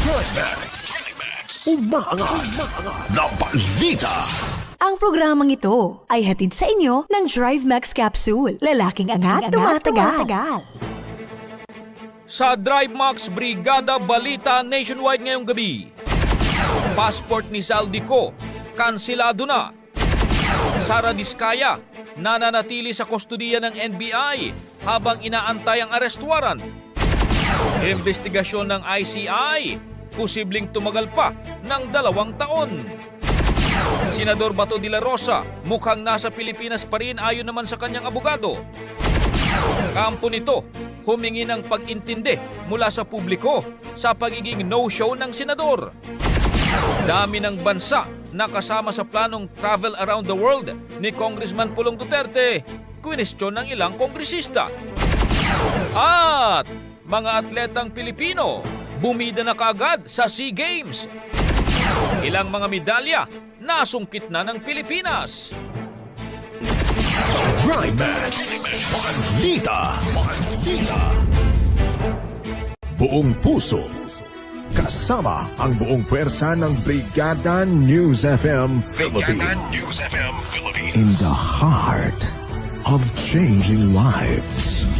Drive Max. Umaangat na balita. Ang programang ito ay hatid sa inyo ng Drive Max Capsule. Lalaking angat, tumatagal. Sa Drive Max Brigada Balita Nationwide ngayong gabi. Passport ni Saldico, kansilado na. Sara Diskaya, nananatili sa kustudiya ng NBI habang inaantay ang arrest warrant. Investigasyon ng ICI, posibleng tumagal pa ng dalawang taon. Senador Bato de la Rosa, mukhang nasa Pilipinas pa rin ayon naman sa kanyang abogado. Kampo nito, humingi ng pag-intindi mula sa publiko sa pagiging no-show ng senador. Dami ng bansa na kasama sa planong travel around the world ni Congressman Pulong Duterte, kwinestyon ng ilang kongresista. At mga atletang Pilipino, bumida na kaagad sa SEA Games. Ilang mga medalya nasungkit na ng Pilipinas. Drive Max. Balita. Balita. Buong puso. Kasama ang buong pwersa ng Brigada News FM Philippines. FM Philippines. In the heart of changing lives.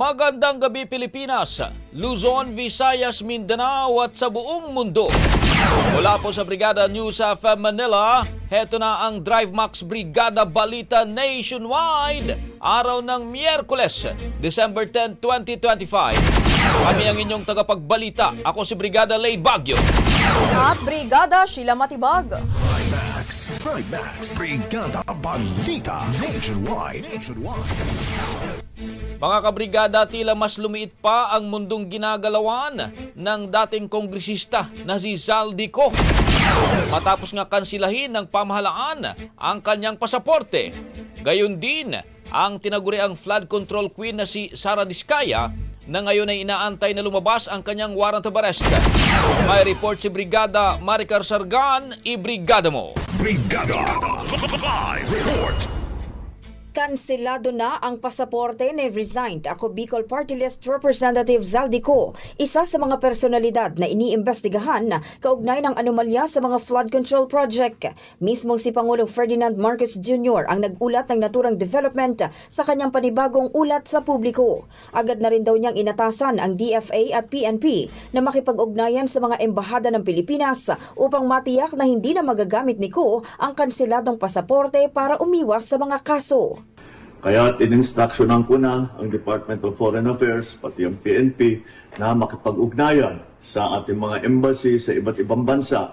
Magandang gabi Pilipinas, Luzon, Visayas, Mindanao at sa buong mundo. Mula po sa Brigada News of Manila, heto na ang Drive Max Brigada Balita Nationwide, araw ng Miyerkules, December 10, 2025. Kami ang inyong tagapagbalita. Ako si Brigada Lay Bagyo. At Brigada Sheila Matibag. Max. Drive Max. Brigada Balita Nationwide. Nationwide. Mga kabrigada, tila mas lumiit pa ang mundong ginagalawan ng dating kongresista na si Zaldico. Matapos nga kansilahin ng pamahalaan ang kanyang pasaporte. Gayon din ang tinaguriang flood control queen na si Sara Diskaya na ngayon ay inaantay na lumabas ang kanyang warrant of arrest. May report si Brigada Maricar Sargan, i-brigada mo. Brigada. Live report. Kanselado na ang pasaporte ni resigned ako Bicol Party List Representative Zaldico, isa sa mga personalidad na iniimbestigahan kaugnay ng anomalya sa mga flood control project. Mismong si Pangulong Ferdinand Marcos Jr. ang nag-ulat ng naturang development sa kanyang panibagong ulat sa publiko. Agad na rin daw niyang inatasan ang DFA at PNP na makipag-ugnayan sa mga embahada ng Pilipinas upang matiyak na hindi na magagamit ni Ko ang kanseladong pasaporte para umiwas sa mga kaso. Kaya in-instructionan ko na ang Department of Foreign Affairs, pati ang PNP, na makipag-ugnayan sa ating mga embassy sa iba't ibang bansa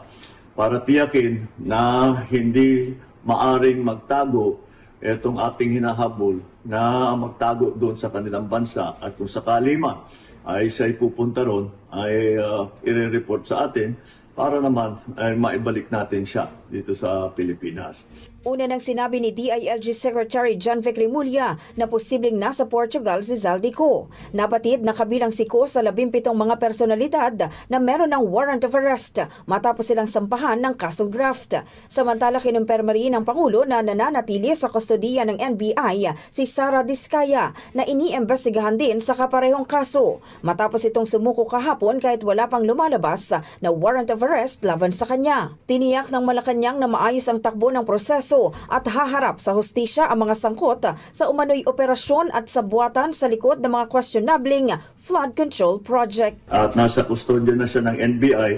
para tiyakin na hindi maaring magtago itong ating hinahabol na magtago doon sa kanilang bansa at kung sakali man ay siya'y pupunta ron ay uh, i-report sa atin para naman ay maibalik natin siya dito sa Pilipinas. Una nang sinabi ni DILG Secretary John Vic Rimulya na posibleng nasa Portugal si Zaldico. Napatid na kabilang si Ko sa labimpitong mga personalidad na meron ng warrant of arrest matapos silang sampahan ng kasong graft. Samantala kinumpirma rin ng Pangulo na nananatili sa kustodiya ng NBI si Sara Diskaya na iniimbestigahan din sa kaparehong kaso matapos itong sumuko kahapon kahit wala pang lumalabas na warrant of arrest laban sa kanya. Tiniyak ng Malacanang na maayos ang takbo ng proseso at haharap sa hustisya ang mga sangkot sa umano'y operasyon at sabuatan sa likod ng mga questionabling flood control project. At nasa kustodya na siya ng NBI,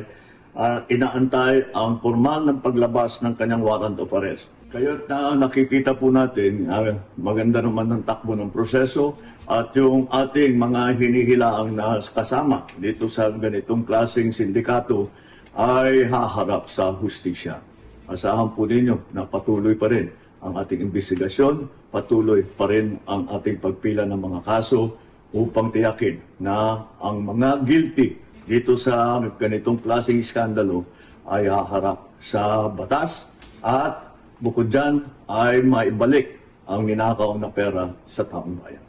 ah, inaantay ang formal ng paglabas ng kanyang warrant of arrest. Kaya na nakikita po natin, ah, maganda naman ng takbo ng proseso at yung ating mga hinihilaang na kasama dito sa ganitong klaseng sindikato ay haharap sa hustisya. Asahan po ninyo na patuloy pa rin ang ating investigasyon, patuloy pa rin ang ating pagpila ng mga kaso upang tiyakin na ang mga guilty dito sa ganitong klaseng iskandalo ay haharap sa batas at bukod dyan ay maibalik ang ninakaw na pera sa taong bayan.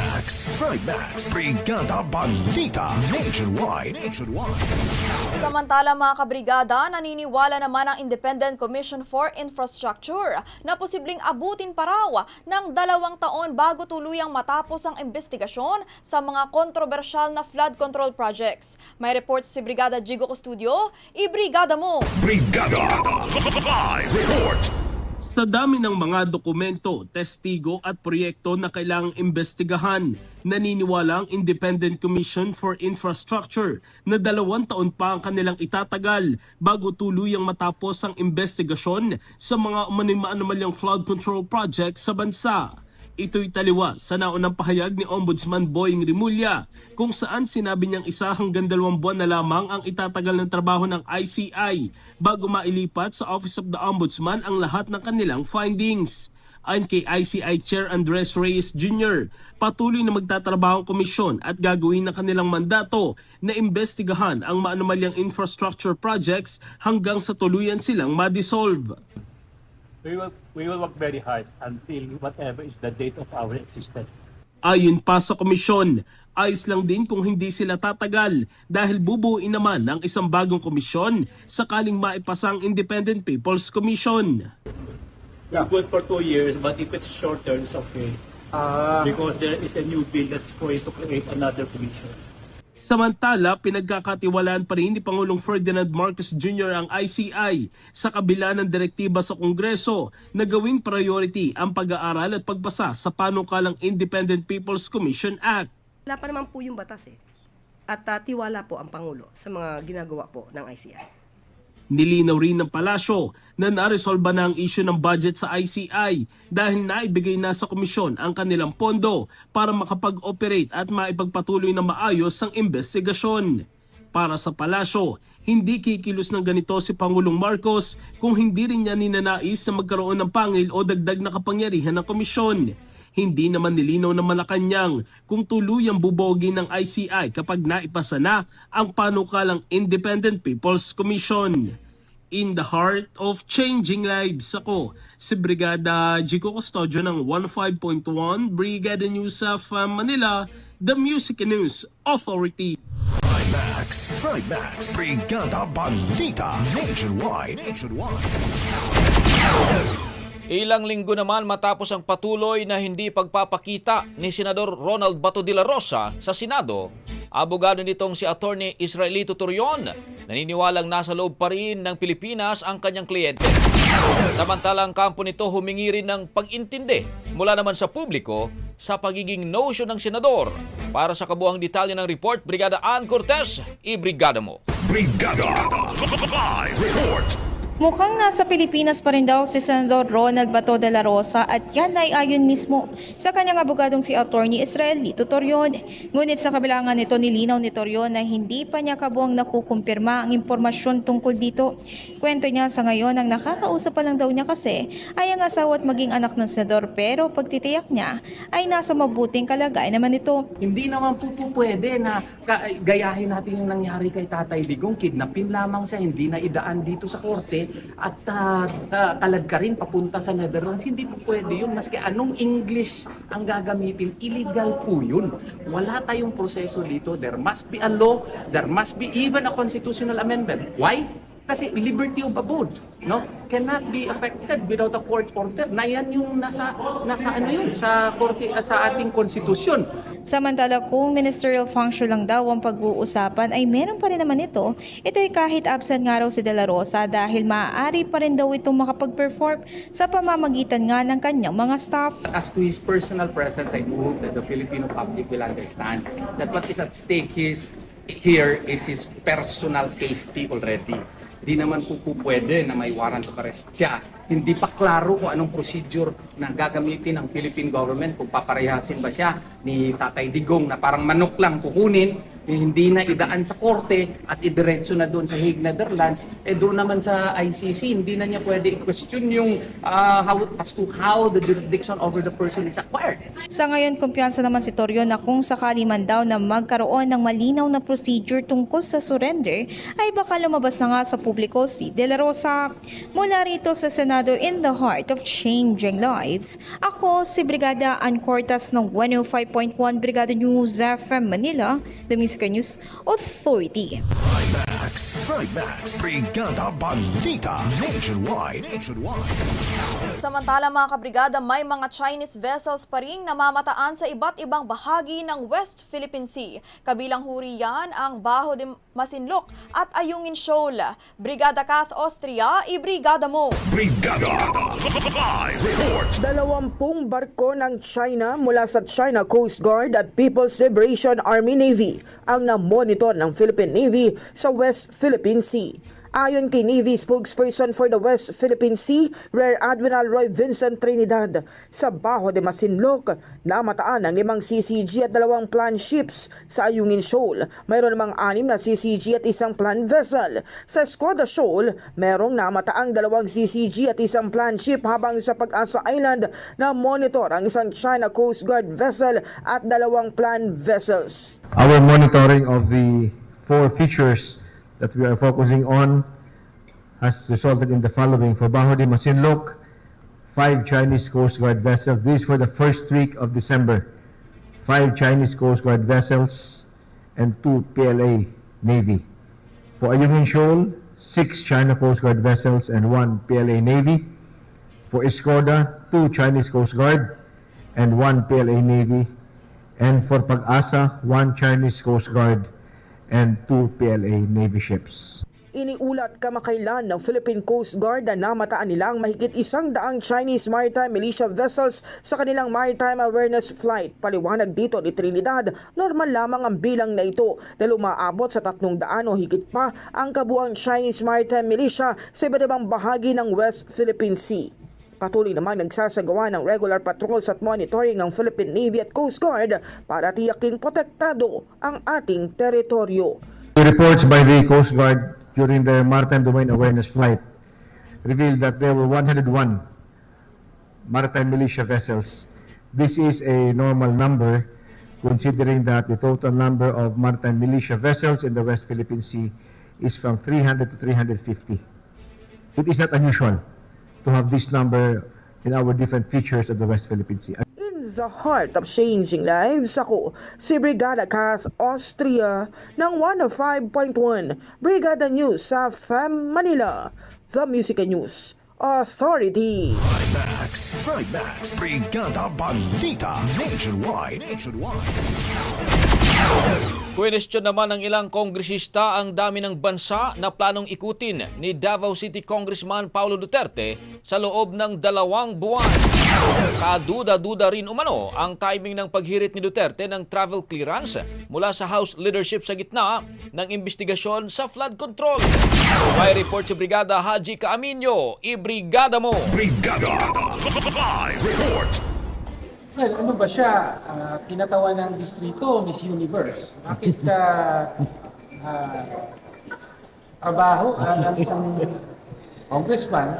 Max, Trimax, Brigada Balita, Nationwide, Nationwide. Samantala mga kabrigada, naniniwala naman ang Independent Commission for Infrastructure na posibleng abutin pa raw ng dalawang taon bago tuluyang matapos ang investigasyon sa mga kontrobersyal na flood control projects. May report si Brigada Jigo Custudio, i-brigada mo! Brigada Live Report Sa dami ng mga dokumento, testigo at proyekto na kailangang imbestigahan, naniniwala ang Independent Commission for Infrastructure na dalawang taon pa ang kanilang itatagal bago tuluyang matapos ang investigasyon sa mga umano'y maanomalyang flood control projects sa bansa. Ito'y taliwa sa naunang pahayag ni Ombudsman Boying Rimulya kung saan sinabi niyang isa hanggang dalawang buwan na lamang ang itatagal ng trabaho ng ICI bago mailipat sa Office of the Ombudsman ang lahat ng kanilang findings. Ayon kay ICI Chair Andres Reyes Jr., patuloy na magtatrabaho ang komisyon at gagawin ng kanilang mandato na imbestigahan ang maanomalyang infrastructure projects hanggang sa tuluyan silang ma-dissolve. We will we will work very hard until whatever is the date of our existence. Ayon pa sa komisyon, ayos lang din kung hindi sila tatagal dahil bubuuin naman ang isang bagong komisyon sakaling maipasa ang Independent People's Commission. We're good for two years, but if it's shorter, it's okay. because there is a new bill that's going to create another commission. Samantala, pinagkakatiwalaan pa rin ni Pangulong Ferdinand Marcos Jr. ang ICI sa kabila ng direktiba sa Kongreso na gawing priority ang pag-aaral at pagbasa sa panukalang Independent People's Commission Act. Wala pa naman po yung batas eh. At ah, tiwala po ang Pangulo sa mga ginagawa po ng ICI. Nilinaw rin ng palasyo na naresolba na ang issue ng budget sa ICI dahil naibigay na sa komisyon ang kanilang pondo para makapag-operate at maipagpatuloy na maayos ang investigasyon. Para sa palasyo, hindi kikilos ng ganito si Pangulong Marcos kung hindi rin niya ninanais na magkaroon ng pangil o dagdag na kapangyarihan ng komisyon. Hindi naman nilinaw ng Malacanang kung tuluyang bubogi ng ICI kapag naipasa na ang panukalang Independent People's Commission. In the heart of changing lives. Ako, si Brigada Jico Custodio ng 15.1 Brigada News of uh, Manila, the Music News Authority. Trimax. Trimax. Brigada Balita. Nationwide. Nationwide. Ilang linggo naman matapos ang patuloy na hindi pagpapakita ni Senador Ronald Bato de la Rosa sa Senado, abogado nitong si Attorney Israelito Turion naniniwalang nasa loob pa rin ng Pilipinas ang kanyang kliyente. Samantalang kampo nito humingi rin ng pag-intindi mula naman sa publiko sa pagiging notion ng senador. Para sa kabuang detalye ng report, Brigada Ann Cortez, i-brigada mo. Brigada. Live report. Mukhang nasa Pilipinas pa rin daw si Senador Ronald Bato de la Rosa at yan ay ayon mismo sa kanyang abogadong si Attorney Israel Lito Torion. Ngunit sa kabilangan nito nilinaw ni Torion na hindi pa niya kabuang nakukumpirma ang impormasyon tungkol dito. Kwento niya sa ngayon ang nakakausap pa lang daw niya kasi ay ang asawa at maging anak ng senador pero pagtitiyak niya ay nasa mabuting kalagayan naman ito. Hindi naman po po pwede na gayahin natin yung nangyari kay Tatay Digong. Kidnapin lamang siya, hindi na idaan dito sa korte at uh, kalad ka rin papunta sa Netherlands. Hindi po pwede yun. Maski anong English ang gagamitin, illegal po yun. Wala tayong proseso dito. There must be a law. There must be even a constitutional amendment. Why? Kasi liberty of abode, no? Cannot be affected without a court order. Na yan yung nasa nasa ano yun sa korte sa ating konstitusyon. Samantala kung ministerial function lang daw ang pag-uusapan ay meron pa rin naman ito, ito ay kahit absent nga raw si De La Rosa dahil maaari pa rin daw itong makapag-perform sa pamamagitan nga ng kanyang mga staff. As to his personal presence, I hope that the Filipino public will understand that what is at stake is here is his personal safety already. Di naman po po pwede na may warrant of arrest siya. Hindi pa klaro kung anong procedure na gagamitin ng Philippine government kung paparehasin ba siya ni Tatay Digong na parang manok lang kukunin eh, hindi na idaan sa korte at idiretso na doon sa Hague, Netherlands, eh doon naman sa ICC, hindi na niya pwede i-question yung ah, how, as to how the jurisdiction over the person is acquired. Sa ngayon, kumpiyansa naman si Torrio na kung sakali man daw na magkaroon ng malinaw na procedure tungkol sa surrender, ay baka lumabas na nga sa publiko si De La Rosa. Mula rito sa Senado in the heart of changing lives, ako si Brigada Ann Cortas ng 105.1 Brigada News FM Manila, the Music News Authority. Trimax. Trimax. Brigada Balita. Nationwide. Nationwide. Samantala mga kabrigada, may mga Chinese vessels pa ring namamataan sa iba't ibang bahagi ng West Philippine Sea. Kabilang huri yan ang Baho de Masinloc at Ayungin Shoal. Brigada Kath Austria, i-brigada mo! Brigada. Live report. Dalawampung barko ng China mula sa China Coast Guard at People's Liberation Army Navy ang na-monitor ng Philippine Navy sa West Philippine Sea. Ayon kay Navy spokesperson for the West Philippine Sea, Rear Admiral Roy Vincent Trinidad, sa Baho de Masinloc, namataan ng limang CCG at dalawang plan ships sa Ayungin Shoal. Mayroon namang anim na CCG at isang plan vessel. Sa Escoda Shoal, merong namataang dalawang CCG at isang plan ship habang sa Pag-asa Island na monitor ang isang China Coast Guard vessel at dalawang plan vessels. Our monitoring of the four features that we are focusing on has resulted in the following. For Baho de Masinloc, five Chinese Coast Guard vessels. This for the first week of December. Five Chinese Coast Guard vessels and two PLA Navy. For Ayungin Shoal, six China Coast Guard vessels and one PLA Navy. For Escoda, two Chinese Coast Guard and one PLA Navy. And for Pag-asa, one Chinese Coast Guard and two PLA Navy ships. Iniulat kamakailan ng Philippine Coast Guard na namataan nilang mahigit isang daang Chinese Maritime Militia vessels sa kanilang Maritime Awareness Flight. Paliwanag dito ni Trinidad, normal lamang ang bilang na ito dahil umaabot sa tatlong daan o higit pa ang kabuang Chinese Maritime Militia sa iba't ibang bahagi ng West Philippine Sea. Patuloy naman nagsasagawa ng regular patrols at monitoring ng Philippine Navy at Coast Guard para tiyaking protektado ang ating teritoryo. The reports by the Coast Guard during their Maritime Domain Awareness Flight revealed that there were 101 maritime militia vessels. This is a normal number considering that the total number of maritime militia vessels in the West Philippine Sea is from 300 to 350. it is not unusual to have this number in our different features of the West Philippine Sea. In the heart of changing lives, ako si Brigada Kath Austria ng 105.1 Brigada News sa FEM Manila, The Music and News Authority. Max, Max, Brigada Balita Nationwide. Nationwide. Question naman ng ilang kongresista ang dami ng bansa na planong ikutin ni Davao City Congressman Paulo Duterte sa loob ng dalawang buwan. Kaduda-duda rin umano ang timing ng paghirit ni Duterte ng travel clearance mula sa House leadership sa gitna ng investigasyon sa flood control. May report si Brigada Haji Kaaminyo. Ibrigada mo! Brigada Live Report. Well, ano ba siya? Ah, tinatawa ng distrito, Miss Universe. Bakit ka trabaho ang isang congressman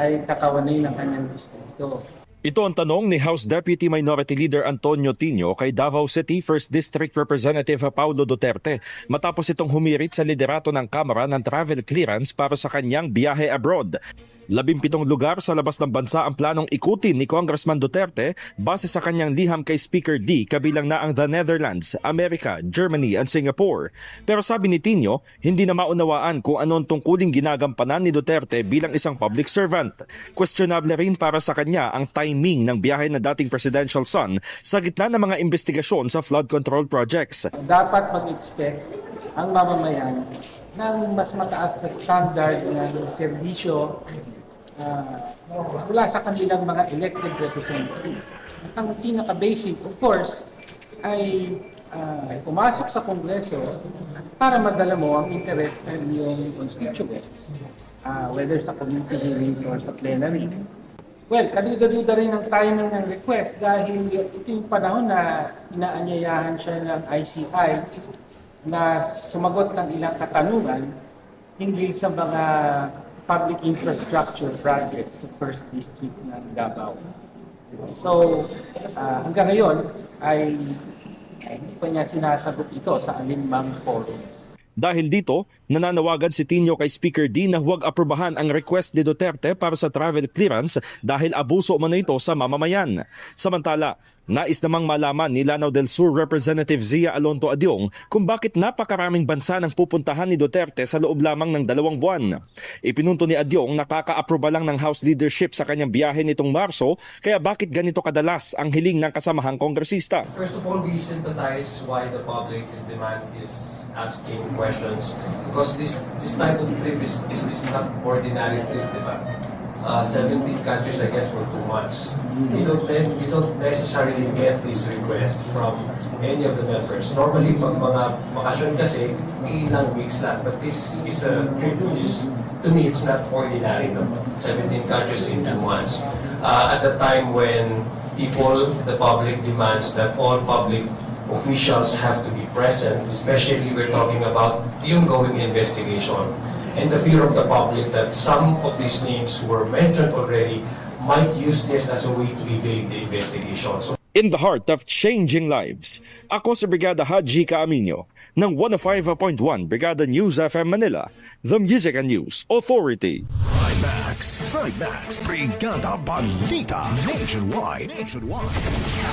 ay kakawanay ng kanyang distrito? Ito ang tanong ni House Deputy Minority Leader Antonio Tino kay Davao City 1st District Representative Paulo Duterte matapos itong humirit sa liderato ng Kamara ng travel clearance para sa kanyang biyahe abroad. Labimpitong lugar sa labas ng bansa ang planong ikutin ni Congressman Duterte base sa kanyang liham kay Speaker D kabilang na ang the Netherlands, America, Germany at Singapore. Pero sabi ni Tino, hindi na maunawaan kung anong tungkuling ginagampanan ni Duterte bilang isang public servant. Questionable rin para sa kanya ang timing ng biyahe ng dating presidential son sa gitna ng mga investigasyon sa flood control projects. Dapat mag-expect ang mamamayan ng mas mataas na standard ng serbisyo ah, mula sa kanilang mga elected representatives. At ang pinaka-basic, of course, ay ah, pumasok sa Kongreso para madala mo ang interest ng iyong constituents, ah, whether sa committee hearings or sa plenary. Well, kaduda-duda rin ang timing ng request dahil ito yung panahon na inaanyayahan siya ng ICI na sumagot ng ilang katanungan hinggil sa mga public infrastructure projects sa First District ng Davao. So, ah, hanggang ngayon ay ay hindi pa niya sinasagot ito sa alinmang forum. Dahil dito, nananawagan si Tino kay Speaker D na huwag aprobahan ang request ni Duterte para sa travel clearance dahil abuso umano ito sa mamamayan. Samantala, nais namang malaman ni Lanao del Sur Representative Zia Alonto Adyong kung bakit napakaraming bansa nang pupuntahan ni Duterte sa loob lamang ng dalawang buwan. Ipinunto ni Adyong nakaka-aproba lang ng House leadership sa kanyang biyahe nitong Marso kaya bakit ganito kadalas ang hiling ng kasamahang kongresista. First of all, we sympathize why the public is demand is asking questions because this this type of trip is is, is not ordinary trip, di ba? Uh, 17 countries, I guess, for two months. We don't then we don't necessarily get this request from any of the members. Normally, pag mga bakasyon kasi, ilang weeks lang. But this is a trip which is, to me, it's not ordinary. No? 17 countries in two months. Uh, at the time when people, the public demands that all public officials have to present, especially we're talking about the ongoing investigation and the fear of the public that some of these names who were mentioned already might use this as a way to evade the investigation. So In the heart of changing lives, ako si Brigada Haji Kaaminyo ng 105.1 Brigada News FM Manila, the Music and News Authority. Max, Max, Brigada Balita Nationwide. Nationwide.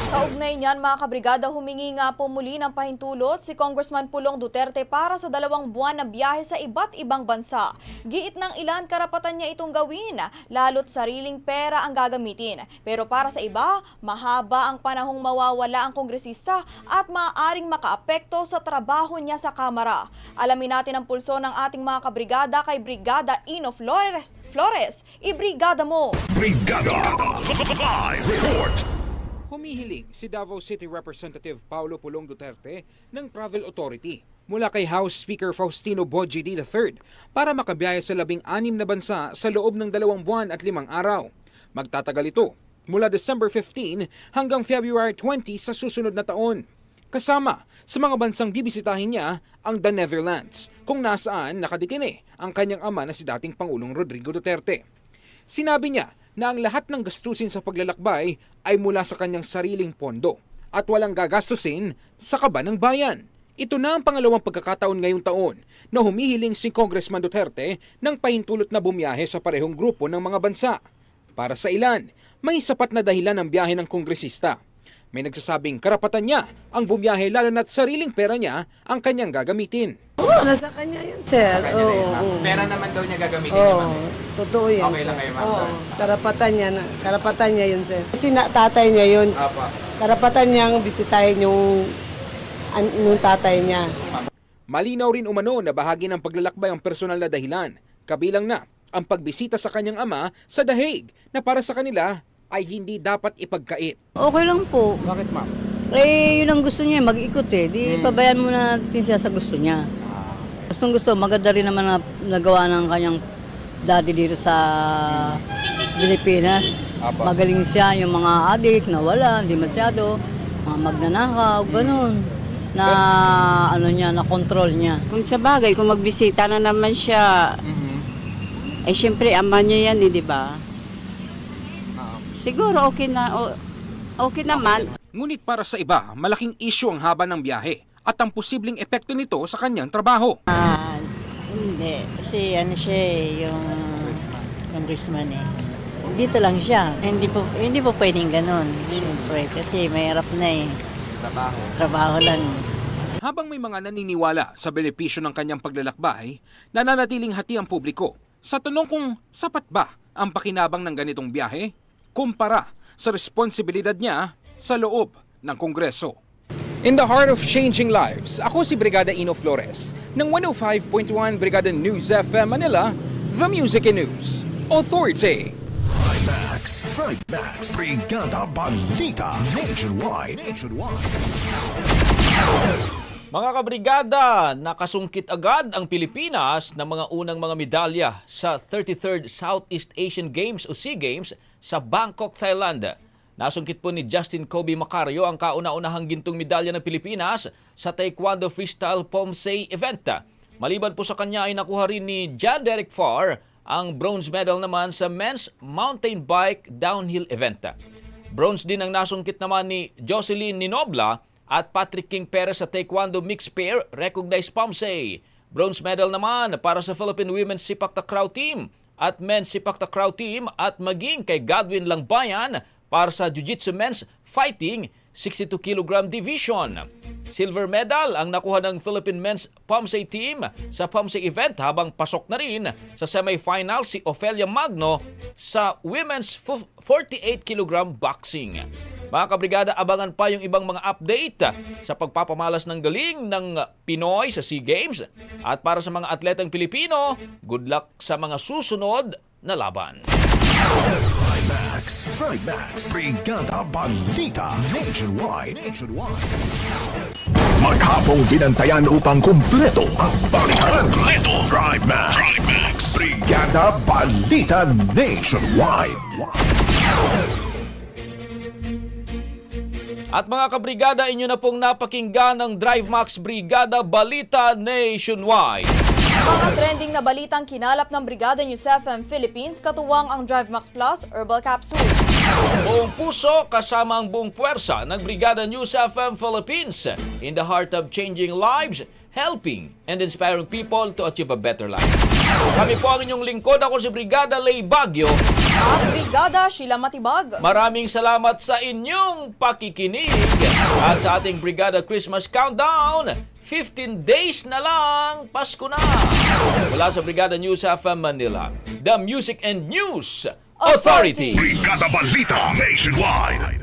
Kaugnay niyan mga kabrigada, humingi nga po muli ng pahintulot si Congressman Pulong Duterte para sa dalawang buwan na biyahe sa iba't ibang bansa. Giit ng ilan karapatan niya itong gawin, lalo't sariling pera ang gagamitin. Pero para sa iba, mahaba ang panahong mawawala ang kongresista at maaaring makaapekto sa trabaho niya sa Kamara. Alamin natin ang pulso ng ating mga kabrigada kay Brigada Ino Flores. Flores, ibrigada mo! Brigada Live Report. Humihiling si Davao City Representative Paulo Pulong Duterte ng Travel Authority mula kay House Speaker Faustino Boji III para makabiyahe sa labing anim na bansa sa loob ng dalawang buwan at limang araw. Magtatagal ito mula December 15 hanggang February 20 sa susunod na taon. Kasama sa mga bansang bibisitahin niya ang the Netherlands kung nasaan nakadikine ang kanyang ama na si dating Pangulong Rodrigo Duterte. Sinabi niya na ang lahat ng gastusin sa paglalakbay ay mula sa kanyang sariling pondo at walang gagastusin sa kaba ng bayan. Ito na ang pangalawang pagkakataon ngayong taon na humihiling si Congressman Duterte ng pahintulot na bumiyahe sa parehong grupo ng mga bansa. Para sa ilan, may sapat na dahilan ang biyahe ng kongresista. May nagsasabing karapatan niya ang bumiyahe lalo na't sariling pera niya ang kanyang gagamitin. Oo, nasa kanya yun, sir. Oo, oo. Pera naman daw niya gagamitin Oo, totoo yan, Okay sir. lang kayo, ma'am, Oo, karapatan niya, na, karapatan niya yun, sir. Kasi na, tatay niya yun. Apa. Karapatan niyang bisitahin yung, an, yung tatay niya. Malinaw rin umano na bahagi ng paglalakbay ang personal na dahilan, kabilang na ang pagbisita sa kanyang ama sa The Hague na para sa kanila ay hindi dapat ipagkait. Okay lang po. Bakit ma'am? Eh, yun ang gusto niya, mag-ikot eh. Di, Hmm. pabayaan mo na natin siya sa gusto niya. Gustong gusto, maganda rin naman na nagawa ng kanyang daddy dito sa Pilipinas. Apa. Magaling siya, yung mga adik na wala, hindi masyado, mga magnanakaw, ganun. Na ano niya, na control niya. Kung sa bagay, kung magbisita na naman siya, eh syempre ama niya yan eh, di ba? Siguro okay na, okay naman. Ngunit para sa iba, malaking issue ang haba ng biyahe at ang posibleng epekto nito sa kanyang trabaho. Ah, hindi. Kasi ano siya eh, yung congressman eh. Dito lang siya. Hindi po, hindi po pwedeng ganun. Siyempre, kasi mahirap na eh. Trabaho. Trabaho lang. Habang may mga naniniwala sa benepisyo ng kanyang paglalakbay, nananatiling hati ang publiko sa tanong kung sapat ba ang pakinabang ng ganitong biyahe kumpara sa responsibilidad niya sa loob ng Kongreso. In the heart of changing lives, ako si Brigada Ino Flores ng 105.1 Brigada News FM Manila, The Music and News Authority. Max, Max, Brigada Balita Nationwide. Nationwide. Mga kabrigada, nakasungkit agad ang Pilipinas ng mga unang mga medalya sa 33rd Southeast Asian Games o SEA Games sa Bangkok, Thailand. Nasungkit po ni Justin Kobe Macario ang kauna-unahang gintong medalya ng Pilipinas sa Taekwondo Freestyle Pomsei event. Maliban po sa kanya ay nakuha rin ni John Derek Farr ang bronze medal naman sa Men's Mountain Bike Downhill event. Bronze din ang nasungkit naman ni Jocelyn Ninobla at Patrick King Perez sa Taekwondo Mixed Pair Recognized Pomsei. Bronze medal naman para sa Philippine Women's Sipak Takraw Team at Men's Sipak Takraw Team at maging kay Godwin Langbayan para sa Jiu-Jitsu Men's Fighting 62 kg Division. Silver medal ang nakuha ng Philippine Men's Pomsei Team sa Pomsei event habang pasok na rin sa semifinal si Ofelia Magno sa Women's fu- 48 kg Boxing. Mga kabrigada, abangan pa yung ibang mga update sa pagpapamalas ng galing ng Pinoy sa SEA Games. At para sa mga atletang Pilipino, good luck sa mga susunod na laban. Max, Max, Brigada Balita Nationwide. Nationwide. Maghapong binantayan upang kumpleto ang balitan. Kumpleto. Drive Max. Brigada Balita Nationwide. At mga kabrigada, inyo na pong napakinggan ng Drive Max Brigada Balita Nationwide. Mga trending na balitang kinalap ng Brigada News FM Philippines, katuwang ang Drive Max Plus Herbal Capsule. Buong puso kasama ang buong puwersa ng Brigada News FM Philippines in the heart of changing lives, helping and inspiring people to achieve a better life. Kami po ang inyong lingkod. Ako si Brigada Lay Bagyo. At Brigada Sheila Matibag. Maraming salamat sa inyong pakikinig at sa ating Brigada Christmas Countdown. 15 days na lang, Pasko na! Mula sa Brigada News FM Manila, The Music and News Authority. Brigada Balita Nationwide.